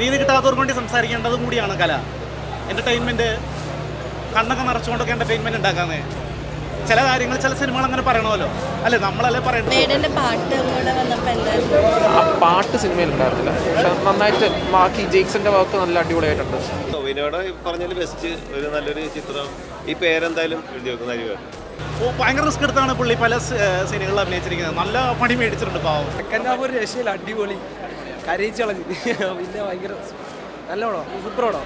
നീതി കിട്ടാത്തവർക്ക് വേണ്ടി സംസാരിക്കേണ്ടതും കൂടിയാണ് കല. എന്റർടൈൻമെന്റ് കണ്ണൊക്കെ നിറച്ചുകൊണ്ടൊക്കെ എന്റർടൈൻമെന്റ് ഉണ്ടാക്കാന്ന്. ചില കാര്യങ്ങൾ ചില സിനിമകൾ അങ്ങനെ പറയണമല്ലോ. അല്ലേ നമ്മളല്ലേ പറയണ്ടത്? പാട്ട് കൂടെ വന്നപ്പോൾ എന്തായിരുന്നു ആ പാട്ട് സിനിമയിൽ ഉണ്ടായിരുന്നില്ല. പക്ഷെ നന്നായിട്ട് ബാക്കി ജെയ്ക്സിന്റെ വർക്ക് നല്ല അടിപൊളിയായിട്ടുണ്ട്. വിനോട് പറഞ്ഞാൽ ബെസ്റ്റ് ഒരു നല്ലൊരു ചിത്രം. ഈ പേരെന്തായാലും എഴുതി വെക്കുന്ന അരിവാണ് ഓ ഭയങ്കര റിസ്ക് എടുത്താണ് പുള്ളി പല സീനുകളിൽ അഭിനയിച്ചിരിക്കുന്നത്. നല്ല പണി മേടിച്ചിട്ടുണ്ട് പാവം. സെക്കൻഡ് ഹാഫ് ഒരു രക്ഷയില്ല അടിപൊളി. കരയിച്ച് കളഞ്ഞു പിന്നെ ഭയങ്കര നല്ല പടം സൂപ്പർ പടം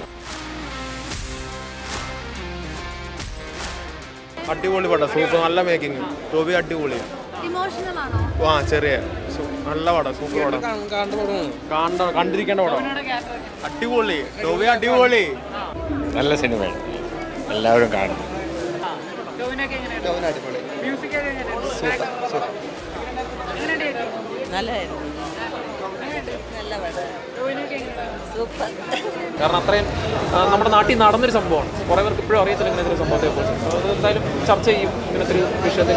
അടിപൊളി പടം. സൂപ്പർ. നല്ല മേക്കിംഗ് ടോബി അടിപൊളി ആ ചെറിയ. നല്ല പടം. സൂപ്പർ പടം. കണ്ടിരിക്കേണ്ട പടം. അടിപൊളി. ടോബി അടിപൊളി. നല്ല സിനിമയാണ് എല്ലാവരും കാണും. നല്ലതായിരുന്നു. നല്ല കാരണം അത്രയും നമ്മുടെ നാട്ടിൽ നടന്നൊരു സംഭവമാണ്. കുറേ പേർക്ക് ഇപ്പോഴും അറിയത്തില്ല ഇങ്ങനത്തെ ഒരു സംഭവത്തെ കുറിച്ച്. അത് എന്തായാലും ചർച്ച ചെയ്യും ഇങ്ങനത്തെ ഒരു വിഷയത്തെ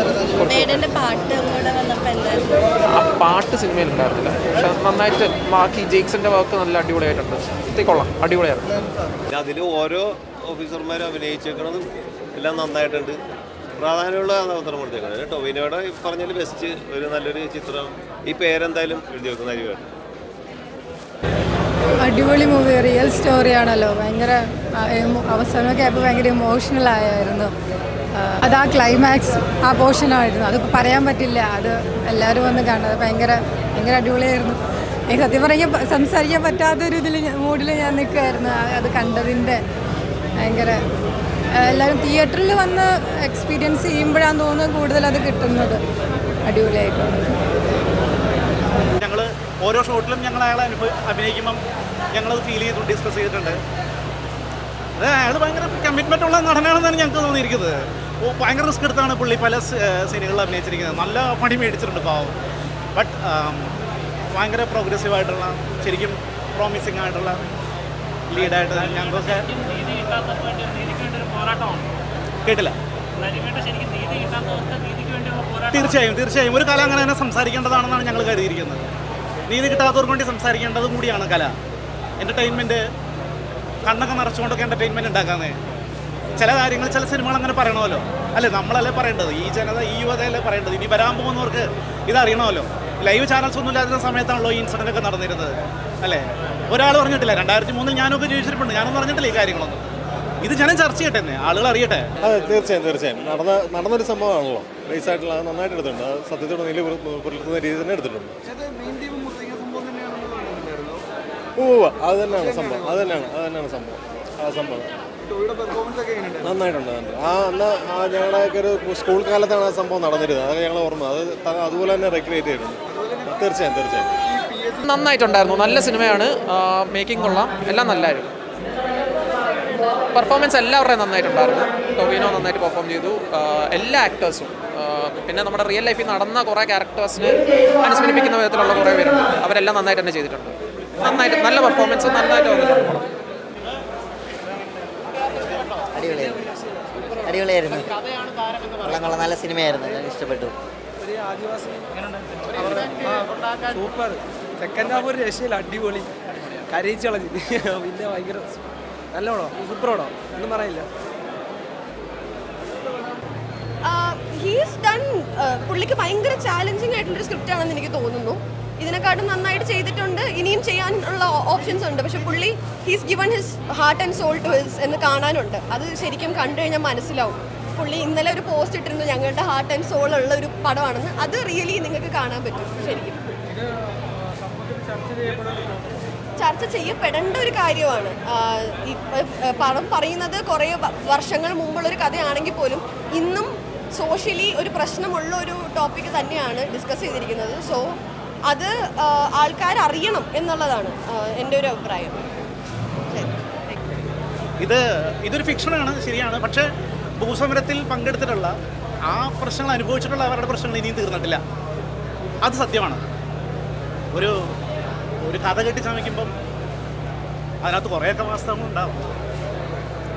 ആ പാട്ട് സിനിമയിൽ ഉണ്ടായിരുന്നില്ല. പക്ഷെ നന്നായിട്ട് ബാക്കി ജെയ്ക്സിന്റെ വർക്ക് നല്ല അടിപൊളിയായിട്ടുണ്ട്. കൊള്ളാം അടിപൊളിയായിരുന്നു. അതിൽ ഓരോ ഓഫീസർമാരും അഭിനയിച്ചേക്കണതും എല്ലാം നന്നായിട്ടുണ്ട്. പ്രാധാന്യമുള്ള കഥാപാത്രം കൊടുത്തേക്കുന്നത് ടൊവിനോടെ പറഞ്ഞാൽ ബെസ്റ്റ് ഒരു നല്ലൊരു ചിത്രം. ഈ പേരെന്തായാലും എഴുതി വെക്കുന്ന അരിവാണ്. അടിപൊളി മൂവി റിയൽ സ്റ്റോറിയാണല്ലോ ഭയങ്കര അവസാനമൊക്കെ ആയപ്പോൾ ഭയങ്കര ഇമോഷണൽ ആയായിരുന്നു. അത് ആ ക്ലൈമാക്സ് ആ പോർഷനായിരുന്നു അത് പറയാൻ പറ്റില്ല. അത് എല്ലാവരും വന്ന് കാണുന്നത് ഭയങ്കര ഭയങ്കര അടിപൊളിയായിരുന്നു. എനിക്ക് സത്യം പറയുക സംസാരിക്കാൻ പറ്റാത്തൊരു ഇതിൽ മൂഡിൽ ഞാൻ നിൽക്കുമായിരുന്നു അത് കണ്ടതിന്റെ ഭയങ്കര എല്ലാവരും തിയേറ്ററിൽ വന്ന് എക്സ്പീരിയൻസ് ചെയ്യുമ്പോഴാണ് തോന്നുന്നത് കൂടുതൽ അത് കിട്ടുന്നത്. അടിപൊളിയായിട്ടുണ്ട്. ഓരോ ഷോട്ടിലും ഞങ്ങൾ അയാളെ അനുഭവ അഭിനയിക്കുമ്പം ഞങ്ങളത് ഫീൽ ചെയ്തു ഡിസ്കസ് ചെയ്തിട്ടുണ്ട്. അത് അയാൾ ഭയങ്കര കമ്മിറ്റ്മെന്റ് ഉള്ള നടനാണെന്നാണ് ഞങ്ങൾക്ക് തോന്നിയിരിക്കുന്നത്. ഭയങ്കര റിസ്ക് എടുത്താണ് പുള്ളി പല സീനുകളിൽ അഭിനയിച്ചിരിക്കുന്നത്. നല്ല പണി മേടിച്ചിട്ടുണ്ട് പാവം. ബട്ട് ഭയങ്കര പ്രോഗ്രസീവ് ആയിട്ടുള്ള ശരിക്കും പ്രോമിസിങ് ആയിട്ടുള്ള ലീഡായിട്ട് ഞങ്ങൾക്കൊക്കെ കേട്ടില്ല. തീർച്ചയായും തീർച്ചയായും. ഒരു കാലം അങ്ങനെ തന്നെ സംസാരിക്കേണ്ടതാണെന്നാണ് ഞങ്ങൾ കരുതിയിരിക്കുന്നത്. നീതി കിട്ടാത്തവർക്ക് വേണ്ടി സംസാരിക്കേണ്ടതും കൂടിയാണ് കല. എന്റർടൈൻമെന്റ് കണ്ണൊക്കെ നിറച്ചുകൊണ്ടൊക്കെ എന്റർടൈൻമെന്റ് ഉണ്ടാക്കാന്നേ. ചില കാര്യങ്ങൾ ചില സിനിമകൾ അങ്ങനെ പറയണമല്ലോ. അല്ലേ നമ്മളല്ലേ പറയേണ്ടത്? ഈ ജനത ഈ യുവതയല്ലേ പറയേണ്ടത്? ഇനി വരാൻ പോകുന്നവർക്ക് ഇതറിയണമല്ലോ. ലൈവ് ചാനൽസ് ഒന്നും ഇല്ലാത്ത സമയത്താണല്ലോ ഈ ഇൻസിഡന്റ് ഒക്കെ നടന്നിരുന്നത്. അല്ലേ? ഒരാൾ പറഞ്ഞിട്ടില്ല രണ്ടായിരത്തി മൂന്നിൽ ഞാനൊക്കെ ജീവിച്ചിട്ടുണ്ട് ഞാനൊന്നും പറഞ്ഞിട്ടില്ല ഈ കാര്യങ്ങളൊന്നും. ഇത് ജനം ചർച്ച ചെയ്യട്ടെ തന്നെ ആളുകൾ അറിയട്ടെ. അതെ തീർച്ചയായും തീർച്ചയായും. നടന്ന നടന്നൊരു സംഭവമാണല്ലോ. ബേസ് ആയിട്ടുള്ള നന്നായിട്ട് എടുത്തിട്ടുണ്ട്. അത് സത്യത്തോട് നില പുലർത്തുന്ന രീതി തന്നെ എടുത്തിട്ടുണ്ട്. ഓ അത് തന്നെയാണ് സംഭവം. അത് തന്നെയാണ് അത് തന്നെയാണ് സംഭവം. ആ സംഭവം. നന്നായിട്ടുണ്ട് നന്നായിട്ട്. ആ അന്ന് ആ ഞങ്ങളുടെയൊക്കെ ഒരു സ്കൂൾ കാലത്താണ് ആ സംഭവം നടന്നിരുന്നത്. അതൊക്കെ ഞങ്ങൾ ഓർമ്മ. അത് അതുപോലെ തന്നെ റെക്രിയേറ്റ് ചെയ്തിട്ടുണ്ട് തീർച്ചയായും തീർച്ചയായും. നന്നായിട്ടുണ്ടായിരുന്നു. നല്ല സിനിമയാണ്. മേക്കിംഗ് കൊള്ളാം. എല്ലാം നല്ലായിരുന്നു. പെർഫോമൻസ് എല്ലാവരുടെയും നന്നായിട്ടുണ്ടായിരുന്നു. ടൊവിനോ നന്നായിട്ട് പെർഫോം ചെയ്തു. എല്ലാ ആക്ടേഴ്സും പിന്നെ നമ്മുടെ റിയൽ ലൈഫിൽ നടന്ന കുറേ ക്യാരക്ടേഴ്സിന് അനുസ്മരിപ്പിക്കുന്ന വിധത്തിലുള്ള കുറേ പേരുണ്ട്. അവരെല്ലാം നന്നായിട്ട് തന്നെ ചെയ്തിട്ടുണ്ട്. നന്നായിട്ട് നല്ല പെർഫോമൻസ് നന്നായിട്ട് വന്നിട്ടുണ്ട്. അടിപൊളിയായിരുന്നു. അടിപൊളിയായിരുന്നു. കൊള്ളാം കൊള്ളാം നല്ല സിനിമയായിരുന്നു. ഞാൻ ഇഷ്ടപ്പെട്ടു. ഒരു ആദിവാസി സൂപ്പർ. സെക്കൻഡ് ഹാഫ് ഒരു രക്ഷയില്ല. അടിപൊളി. കരയിച്ച് കളഞ്ഞു. പിന്നെ ഭയങ്കര നല്ലോണോ? സൂപ്പറോണോ? ഒന്നും പറയില്ല. ഹീസ് ഡൺ പുള്ളിക്ക് ഭയങ്കര ചാലഞ്ചിങ് ആയിട്ടുള്ളൊരു സ്ക്രിപ്റ്റ് ആണെന്ന് എനിക്ക് തോന്നുന്നു. ഇതിനെക്കാട്ടും നന്നായിട്ട് ചെയ്തിട്ടുണ്ട്. ഇനിയും ചെയ്യാനുള്ള ഓപ്ഷൻസ് ഉണ്ട്. പക്ഷെ പുള്ളി he's given his heart and soul to his എന്ന് കാണാനുണ്ട്. അത് ശരിക്കും കണ്ടു കഴിഞ്ഞാൽ മനസ്സിലാവും. പുള്ളി ഇന്നലെ ഒരു പോസ്റ്റ് ഇട്ടിരുന്നു ഞങ്ങളുടെ ഹാർട്ട് ആൻഡ് സോൾ ഉള്ള ഒരു പടമാണെന്ന്. അത് റിയലി നിങ്ങൾക്ക് കാണാൻ പറ്റും ശരിക്കും. ചർച്ച ചെയ്യപ്പെടേണ്ട ഒരു കാര്യമാണ്. പടം പറയുന്നത് കുറേ വർഷങ്ങൾ മുമ്പുള്ള ഒരു കഥയാണെങ്കിൽ പോലും ഇന്നും സോഷ്യലി ഒരു പ്രശ്നമുള്ള ഒരു ടോപ്പിക് തന്നെയാണ് ഡിസ്കസ് ചെയ്തിരിക്കുന്നത്. സോ അത് ആൾക്കാർ അറിയണം എന്നുള്ളതാണ് എന്റെ ഒരു അഭിപ്രായം. ഇത് ഇതൊരു ഫിക്ഷനാണ് ശരിയാണ്. പക്ഷേ ഭൂസമരത്തിൽ പങ്കെടുത്തിട്ടുള്ള ആ പ്രശ്നങ്ങൾ അനുഭവിച്ചിട്ടുള്ള അവരുടെ പ്രശ്നങ്ങൾ ഇനിയും തീർന്നിട്ടില്ല. അത് സത്യമാണ്. ഒരു ഒരു കഥ കെട്ടി ചമയ്ക്കുമ്പം അതിനകത്ത് കുറേയൊക്കെ വാസ്തവങ്ങൾ ഉണ്ടാവും.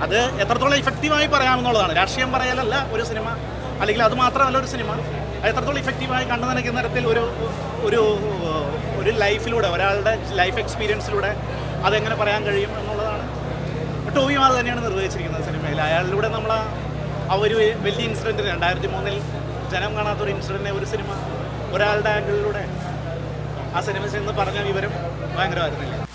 അത് എത്രത്തോളം ഇഫക്റ്റീവായി പറയാമെന്നുള്ളതാണ്. രാഷ്ട്രീയം പറയാനല്ല ഒരു സിനിമ അല്ലെങ്കിൽ അത് മാത്രമല്ല ഒരു സിനിമ. എത്രത്തോളം ഇഫക്റ്റീവായി കണ്ടു നനയ്ക്കുന്ന തരത്തിൽ ഒരു ഒരു ഒരു ലൈഫിലൂടെ ഒരാളുടെ ലൈഫ് എക്സ്പീരിയൻസിലൂടെ അതെങ്ങനെ പറയാൻ കഴിയും എന്നുള്ളതാണ്. ടോവിയും അത് തന്നെയാണ് നിർവഹിച്ചിരിക്കുന്നത് സിനിമയിൽ. അയാളിലൂടെ നമ്മൾ ആ- ഒരു വലിയ ഇൻസിഡന്റ് രണ്ടായിരത്തി മൂന്നിൽ ജനം കാണാത്തൊരു ഇൻസിഡന്റിനെ ഒരു സിനിമ ഒരാളുടെ ആംഗിളിലൂടെ ആ സിനിമ ചെന്ന് പറഞ്ഞ വിവരം ഭയങ്കരമായിരുന്നില്ല.